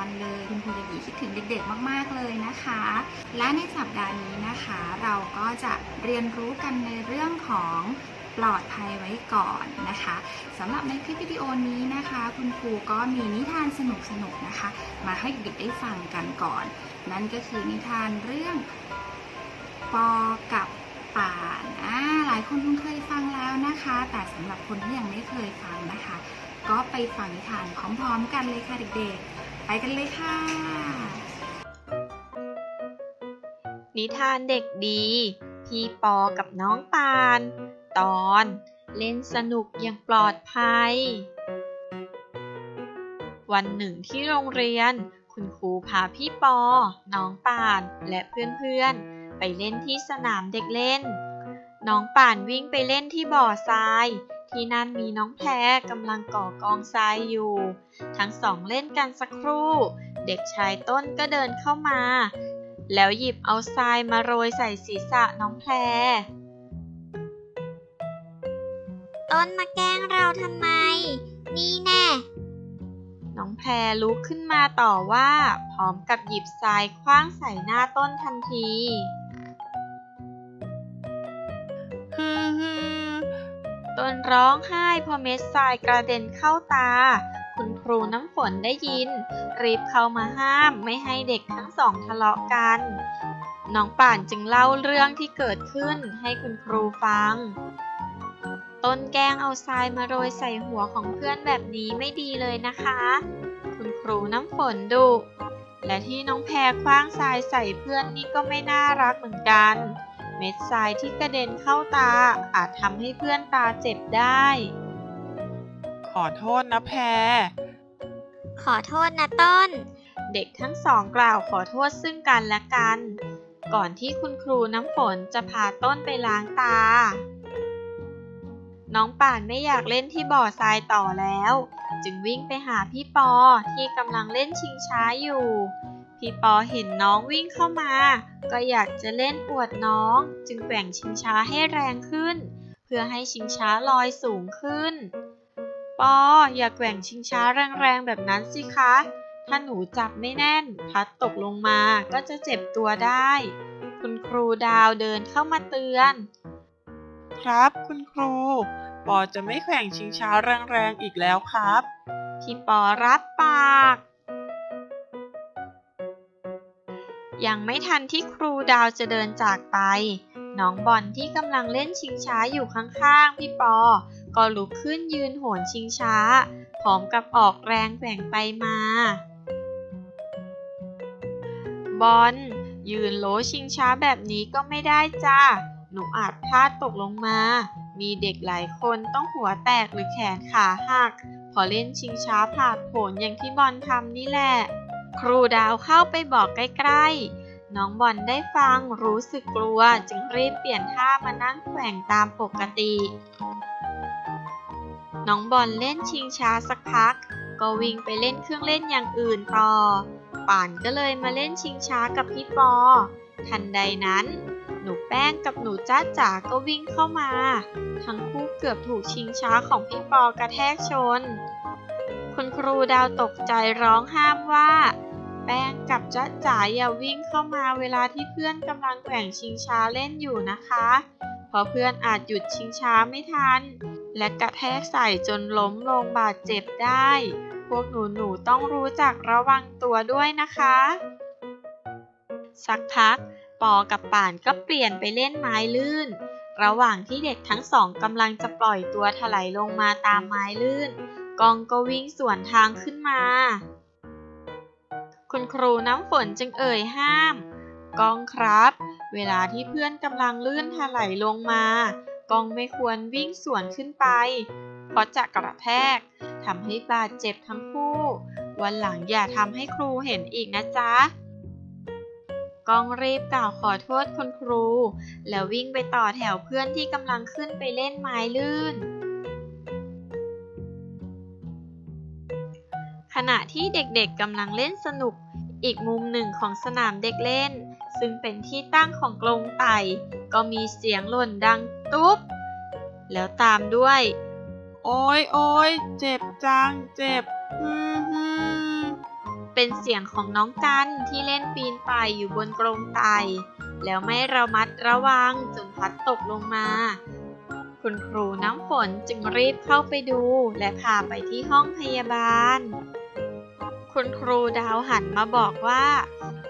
วันเลยคุณครูเบบีคิดถึงเด็กๆมากๆเลยนะคะ และในสัปดาห์นี้นะคะ เราก็จะเรียนรู้กันในเรื่องของปลอดภัยไว้ก่อนนะคะสำหรับในคลิปวิดีโอนี้นะคะ คุณครูก็มีนิทานสนุกๆนะคะ มาให้เด็กได้ฟังกันก่อน นั่นก็คือนิทานเรื่องปอกับป่านอ่าหลายคนคงเคยฟังแล้วนะคะ แต่สำหรับคนที่ยังไม่เคยฟังนะคะ ก็ไปฟังนิทานพร้อมๆกันเลยค่ะเด็กๆ ไปกันเลยค่ะ นิทานเด็กดี พี่ปอกับน้องปาน ตอนเล่นสนุกอย่างปลอดภัย วันหนึ่งที่โรงเรียน คุณครูพาพี่ปอ น้องปานและเพื่อนๆ ไปเล่นที่สนามเด็กเล่น น้องป่านวิ่งไปเล่นที่บ่อทราย ที่นั่นมีน้องแพรกำลังก่อกองทรายอยู่ ทั้งสองเล่นกันสักครู่ เด็กชายต้นก็เดินเข้ามา แล้วหยิบเอาทรายมาโรยใส่ศีรษะน้องแพรต้นมาแกล้งเราทำไม นี่แน่ น้องแพรลุกขึ้นมาต่อว่า พร้อมกับหยิบทรายคว้างใส่หน้าต้นทันที ตนร้องไห้พอเม็ดทรายกระเด็นเข้าตา คุณครูน้ำฝนได้ยิน รีบเข้ามาห้ามไม่ให้เด็กทั้งสองทะเลาะกัน น้องป่านจึงเล่าเรื่องที่เกิดขึ้นให้คุณครูฟัง ต้นแกงเอาทรายมาโรยใส่หัวของเพื่อนแบบนี้ไม่ดีเลยนะคะ คุณครูน้ำฝนดุและที่น้องแพรคว้างทรายใส่เพื่อนนี่ก็ไม่น่ารักเหมือนกัน เม็ดทรายที่กระเด็นเข้าตาอาจทำให้เพื่อนตาเจ็บได้ ขอโทษนะแพร ขอโทษนะต้น เด็กทั้งสองกล่าวขอโทษซึ่งกันและกัน ก่อนที่คุณครูน้ำฝนจะพาต้นไปล้างตา น้องป่านไม่อยากเล่นที่บ่อทรายต่อแล้ว จึงวิ่งไปหาพี่ปอที่กำลังเล่นชิงช้าอยู่ พี่ปอเห็นน้องวิ่งเข้ามา ก็อยากจะเล่นอวดน้อง จึงแกว่งชิงช้าให้แรงขึ้น เพื่อให้ชิงช้าลอยสูงขึ้น ปออย่าแกว่งชิงช้าแรงๆแบบนั้นสิคะ ถ้าหนูจับไม่แน่นพลัดตกลงมาก็จะเจ็บตัวได้ คุณครูดาวเดินเข้ามาเตือน ครับคุณครู ปอจะไม่แข่งชิงช้าแรงๆอีกแล้วครับ พี่ปอรับปาก ยังไม่ทันที่ครูดาวจะเดินจากไป น้องบอลที่กำลังเล่นชิงช้าอยู่ข้างๆ พี่ปอ ก็ลุกขึ้นยืนโหนชิงช้า พร้อมกับออกแรงแกว่งไปมา บอลยืนโลชิงช้าแบบนี้ก็ไม่ได้จ้า หนูอาจพลาดตกลงมา มีเด็กหลายคนต้องหัวแตกหรือแขนขาหัก พอเล่นชิงช้าผาดโผนอย่างที่บอลทำนี่แหละ ครูดาวเข้าไปบอกใกล้ๆ น้องบอลได้ฟังรู้สึกกลัวจึงรีบเปลี่ยนท่ามานั่งแกว่งตามปกติ น้องบอลเล่นชิงช้าสักพัก ก็วิ่งไปเล่นเครื่องเล่นอย่างอื่นต่อ ป่านก็เลยมาเล่นชิงช้ากับพี่ปอ ทันใดนั้น หนูแป้งกับหนูจ้าจ๋าก็วิ่งเข้ามา ทั้งคู่เกือบถูกชิงช้าของพี่ปอกระแทกชน คุณครูดาวตกใจร้องห้ามว่า แป้งกับจ๊ะจ๋าอย่าวิ่งเข้ามาเวลาที่เพื่อนกำลังแกว่งชิงช้าเล่นอยู่นะคะ เพราะเพื่อนอาจหยุดชิงช้าไม่ทัน และกระแทกใส่จนล้มลงบาดเจ็บได้ พวกหนูหนูๆต้องรู้จักระวังตัวด้วยนะคะ สักพักปอกับป่านก็เปลี่ยนไปเล่นไม้ลื่น ระหว่างที่เด็กทั้งสองกำลังจะปล่อยตัวถลายลงมาตามไม้ลื่น กองก็วิ่งสวนทางขึ้นมา คุณครูน้ำฝนจึงเอ่ยห้าม กองครับ เวลาที่เพื่อนกำลังลื่นถลายลงมา กองไม่ควรวิ่งสวนขึ้นไป เพราะจะกระแทกทำให้บาดเจ็บทั้งคู่ วันหลังอย่าทำให้ครูเห็นอีกนะจ๊ะกองรีบกล่าวขอโทษคุณครู แล้ววิ่งไปต่อแถวเพื่อนที่กำลังขึ้นไปเล่นไม้ลื่น ณะที่เด็กๆกำลังเล่นสนุก อีกมุมหนึ่งของสนามเด็กเล่น ซึ่งเป็นที่ตั้งของกรงไต่ก็มีเสียงหล่นดังตุ๊บ แล้วตามด้วย โอ้ยโอ้ยเจ็บจัง เจ็บฮึมฮึมเป็นเสียงของน้องกันที่เล่นปีนป่ายอยู่บนกรงไก่แล้วไม่ระมัดระวังจนพลัดตกลงมา คุณครูน้ำฝนจึงรีบเข้าไปดูและพาไปที่ห้องพยาบาล คุณครูดาวหันมาบอกว่า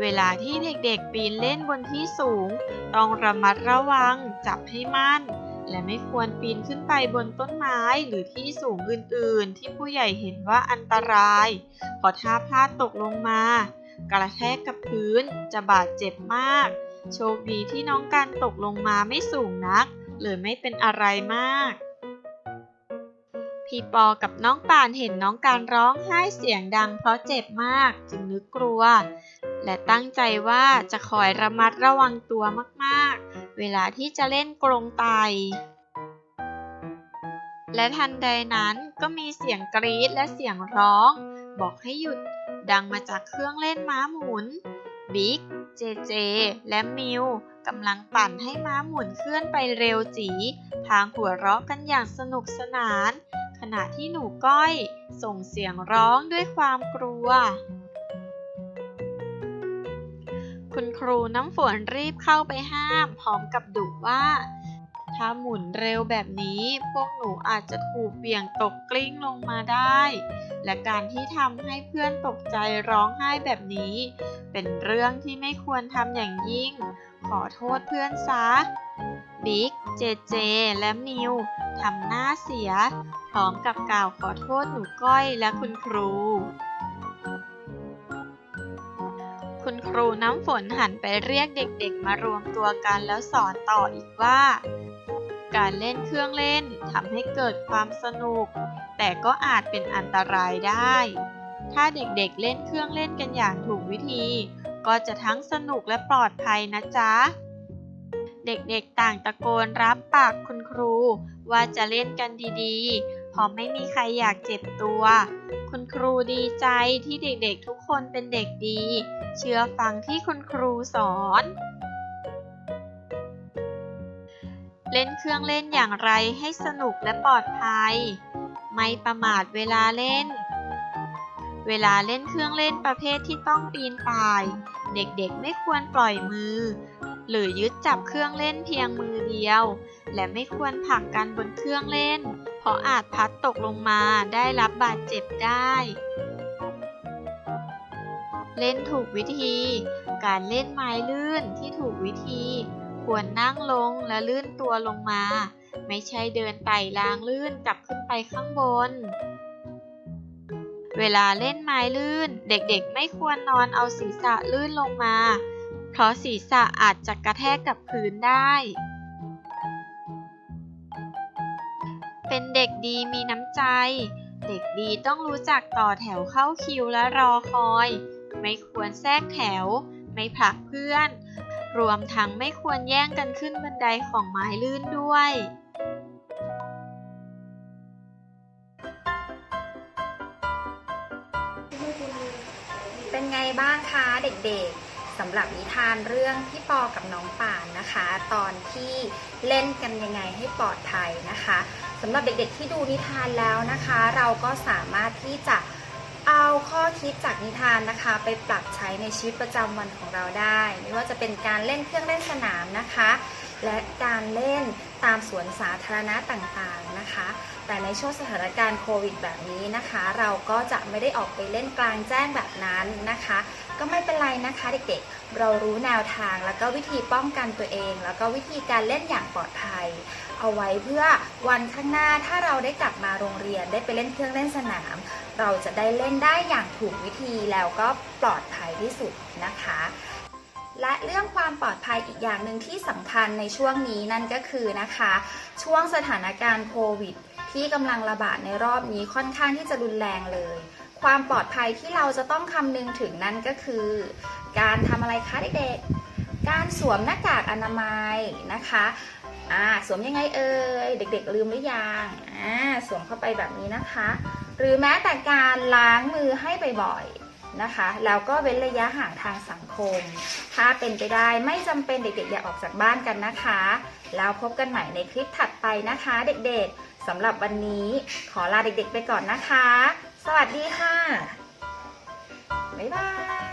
เวลาที่เด็กๆปีนเล่นบนที่สูง ต้องระมัดระวัง จับให้มั่น และไม่ควรปีนขึ้นไปบนต้นไม้หรือที่สูงอื่นๆ ที่ผู้ใหญ่เห็นว่าอันตรายเพราะถ้าพลาดตกลงมา กระแทกกับพื้นจะบาดเจ็บมาก โชคดีที่น้องการตกลงมาไม่สูงนัก เลยไม่เป็นอะไรมาก พี่ปอกับน้องปานเห็นน้องการร้องไห้เสียงดังเพราะเจ็บมากจึงนึกกลัว และตั้งใจว่าจะคอยระมัดระวังตัวมากๆ เวลาที่จะเล่นกรงไต และทันใดนั้นก็มีเสียงกรี๊ดและเสียงร้อง บอกให้หยุดดังมาจากเครื่องเล่นม้าหมุน บิ๊ก เจเจ และมิวกำลังปั่นให้ม้าหมุนเคลื่อนไปเร็วจี พางหัวเราะกันอย่างสนุกสนาน ณะที่หนูก้อย ส่งเสียงร้องด้วยความกลัว คุณครูน้ำฝนรีบเข้าไปห้าม พร้อมกับดุว่า ถ้าหมุนเร็วแบบนี้ พวกหนูอาจจะถูกเบี่ยงตกกลิ้งลงมาได้ และการที่ทำให้เพื่อนตกใจร้องไห้แบบนี้ เป็นเรื่องที่ไม่ควรทำอย่างยิ่ง ขอโทษเพื่อนซะบิ๊ก เจเจ และมิว ทำหน้าเสีย พร้อมกับกล่าวขอโทษหนูก้อยและคุณครู คุณครูน้ำฝนหันไปเรียกเด็กๆ มารวมตัวกันแล้วสอนต่ออีกว่า การเล่นเครื่องเล่นทำให้เกิดความสนุก แต่ก็อาจเป็นอันตรายได้ ถ้าเด็กๆเล่นเครื่องเล่นกันอย่างถูกวิธี ก็จะทั้งสนุกและปลอดภัยนะจ๊ะเด็กๆต่างตะโกนรับปากคุณครูว่าจะเล่นกันดีๆ เพราะไม่มีใครอยากเจ็บตัว คุณครูดีใจที่เด็กๆทุกคนเป็นเด็กดี เชื่อฟังที่คุณครูสอน เล่นเครื่องเล่นอย่างไรให้สนุกและปลอดภัย ไม่ประมาทเวลาเล่น เวลาเล่นเครื่องเล่นประเภทที่ต้องปีนป่าย เด็กๆไม่ควรปล่อยมือ หรือยึดจับเครื่องเล่นเพียงมือเดียว และไม่ควรผลักกันบนเครื่องเล่น เพราะอาจพัดตกลงมาได้รับบาดเจ็บได้ เล่นถูกวิธี การเล่นไม้ลื่นที่ถูกวิธี ควรนั่งลงและลื่นตัวลงมา ไม่ใช่เดินไต่รางลื่นกลับขึ้นไปข้างบน เวลาเล่นไม้ลื่น เด็กๆไม่ควรนอนเอาศีรษะลื่นลงมา เพราะศีรษะอาจจะกระแทกกับพื้นได้ เป็นเด็กดีมีน้ำใจ เด็กดีต้องรู้จักต่อแถวเข้าคิวและรอคอย ไม่ควรแทรกแถว ไม่ผลักเพื่อน รวมทั้งไม่ควรแย่งกันขึ้นบันไดของไม้ลื่นด้วยเป็นไงบ้างคะเด็กๆ สำหรับนิทานเรื่องพี่ปอกับน้องป่านนะคะ ตอนที่เล่นกันยังไงให้ปลอดภัยนะคะสำหรับเด็กๆที่ดูนิทานแล้วนะคะ เราก็สามารถที่จะเอาข้อคิดจากนิทานนะคะ ไปปรับใช้ในชีวิตประจำวันของเราได้ ไม่ว่าจะเป็นการเล่นเครื่องเล่นสนามนะคะ และการเล่น ตามสวนสาธารณะต่างๆนะคะ แต่ในช่วงสถานการณ์โควิดแบบนี้นะคะ เราก็จะไม่ได้ออกไปเล่นกลางแจ้งแบบนั้นนะคะ ก็ไม่เป็นไรนะคะเด็กๆ เรารู้แนวทางแล้วก็วิธีป้องกันตัวเอง แล้วก็วิธีการเล่นอย่างปลอดภัย เอาไว้เพื่อวันข้างหน้าถ้าเราได้กลับมาโรงเรียนได้ไปเล่นเครื่องเล่นสนาม เราจะได้เล่นได้อย่างถูกวิธีแล้วก็ปลอดภัยที่สุดนะคะ และเรื่องความปลอดภัยอีกอย่างหนึ่งที่สำคัญในช่วงนี้นั่นก็คือนะคะ ช่วงสถานการณ์โควิด ที่กำลังระบาดในรอบนี้ค่อนข้างที่จะรุนแรงเลย ความปลอดภัยที่เราจะต้องคำนึงถึงนั่นก็คือ การทำอะไรคะเด็กๆการสวมหน้ากากอนามัยนะคะอ่าสวมยังไงเอ่ยเด็กๆลืมหรือยังอ่าสวมเข้าไปแบบนี้นะคะ หรือแม้แต่การล้างมือให้บ่อยๆ นะคะแล้วก็เว้นระยะห่างทางสังคม ถ้าเป็นไปได้ไม่จำเป็นเด็กๆอย่าออกจากบ้านกันนะคะ แล้วพบกันใหม่ในคลิปถัดไปนะคะ เด็กๆสำหรับวันนี้ขอลาเด็กๆไปก่อนนะคะ สวัสดีค่ะบ๊ายบาย